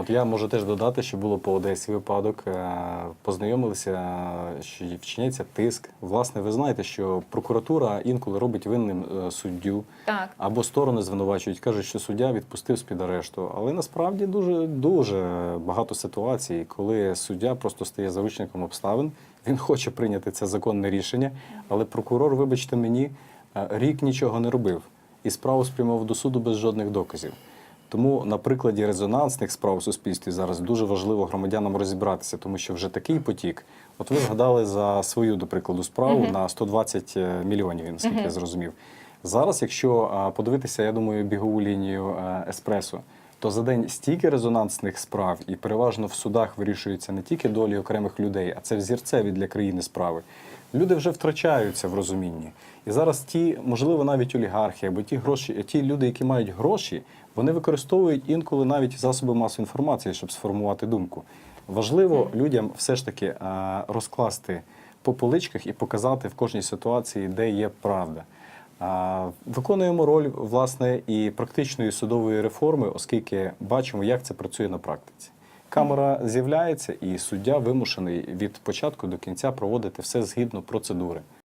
От я можу теж додати, що було по Одесі випадок. Е, Познайомилися, що вчиняється тиск. Власне, ви знаєте, що прокуратура інколи робить винним е, суддю Так. або сторони звинувачують, кажуть, що суддя відпустив з під арешту. Але насправді дуже дуже багато ситуацій, коли суддя просто стає заручником обставин. Він хоче прийняти це законне рішення, але прокурор, вибачте мені, е, рік нічого не робив і справу спрямував до суду без жодних доказів. Тому на прикладі резонансних справ у суспільстві зараз дуже важливо громадянам розібратися, тому що вже такий потік. От ви згадали за свою, до прикладу, справу Мгм. на 120 мільйонів, наскільки я зрозумів. Зараз, якщо подивитися, я думаю, бігову лінію еспресо, то за день стільки резонансних справ, і переважно в судах вирішуються не тільки долі окремих людей, а це взірцеві для країни справи. Люди вже втрачаються в розумінні. І зараз ті, можливо, навіть олігархи або ті гроші, ті люди, які мають гроші, вони використовують інколи навіть засоби масової інформації, щоб сформувати думку. Важливо людям все ж таки розкласти по поличках і показати в кожній ситуації, де є правда. Виконуємо роль власне і практичної судової реформи, оскільки бачимо, як це працює на практиці. Камера з'являється, і суддя вимушений від початку до кінця проводити все згідно процедури.